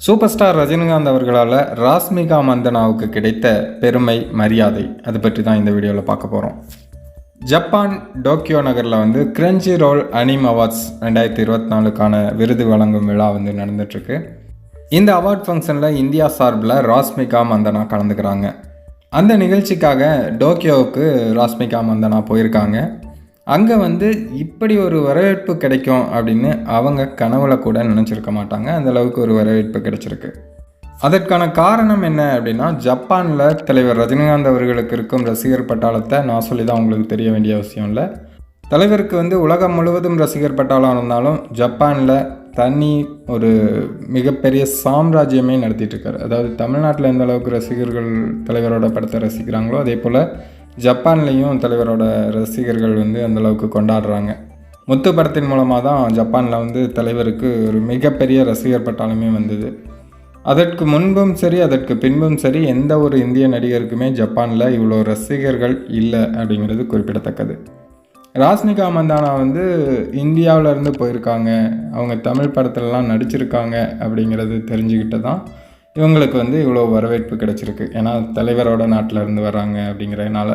Super star Rajinikanth அவர்களால் ராஸ்மிகா மந்தனாவுக்கு கிடைத்த பெருமை மரியாதை அது பற்றி தான் இந்த வீடியோவில் பார்க்க போகிறோம் ஜப்பான் டோக்கியோ நகரில் வந்து கிரன்ச்சி ரோல் அனிம் அவார்ட்ஸ் ரெண்டாயிரத்தி இருபத்தி நாலுக்கான விருது வழங்கும் விழா வந்து நடந்துட்டுருக்கு. இந்த அவார்ட் ஃபங்க்ஷனில் இந்தியா சார்பில் ராஸ்மிகா மந்தனா கலந்துக்கிறாங்க. அந்த நிகழ்ச்சிக்காக டோக்கியோவுக்கு ராஸ்மிகா மந்தனா போயிருக்காங்க. அங்கே வந்து இப்படி ஒரு வரவேற்பு கிடைக்கும் அப்படின்னு அவங்க கனவுல கூட நினச்சிருக்க மாட்டாங்க. அந்த அளவுக்கு ஒரு வரவேற்பு கிடைச்சிருக்கு. அதற்கான காரணம் என்ன அப்படின்னா ஜப்பானில் தலைவர் ரஜினிகாந்த் அவர்களுக்கு இருக்கும் ரசிகர் பட்டாளத்தை நான் சொல்லி தான் உங்களுக்கு தெரிய வேண்டிய அவசியம் இல்லை. தலைவருக்கு வந்து உலகம் முழுவதும் ரசிகர் பட்டாளம் இருந்தாலும் ஜப்பானில் தனி ஒரு மிகப்பெரிய சாம்ராஜ்யமே நடத்திட்டு இருக்காரு. அதாவது தமிழ்நாட்டில் எந்த அளவுக்கு ரசிகர்கள் தலைவரோட படத்தை ரசிக்கிறாங்களோ அதே போல் ஜப்பான்லேயும் தலைவரோட ரசிகர்கள் வந்து அந்த அளவுக்கு கொண்டாடுறாங்க. முத்து படத்தின் மூலமாக தான் ஜப்பானில் வந்து தலைவருக்கு ஒரு மிகப்பெரிய ரசிகர் பட்டாலுமே வந்தது. அதற்கு முன்பும் சரி அதற்கு பின்பும் சரி எந்த ஒரு இந்திய நடிகருக்குமே ஜப்பானில் இவ்வளோ ரசிகர்கள் இல்லை அப்படிங்கிறது குறிப்பிடத்தக்கது. ராஸ்னிகா மந்தானா வந்து இந்தியாவிலேருந்து போயிருக்காங்க. அவங்க தமிழ் படத்துலலாம் நடிச்சிருக்காங்க அப்படிங்கிறது தெரிஞ்சுக்கிட்டு தான் இவங்களுக்கு வந்து இவ்வளோ வரவேற்பு கிடச்சிருக்கு. ஏன்னா தலைவரோட நாட்டில் இருந்து வர்றாங்க அப்படிங்கிறதுனால.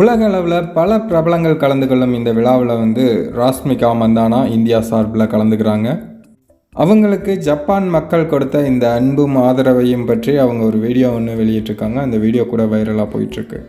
உலக அளவில் பல பிரபலங்கள் கலந்து கொள்ளும் இந்த விழாவில் வந்து ராஸ்மிகா மந்தானா இந்தியா சார்பில் கலந்துக்கிறாங்க. அவங்களுக்கு ஜப்பான் மக்கள் கொடுத்த இந்த அன்பும் ஆதரவையும் பற்றி அவங்க ஒரு வீடியோ ஒன்று வெளியிட்டிருக்காங்க. அந்த வீடியோ கூட வைரலாக போயிட்டுருக்கு.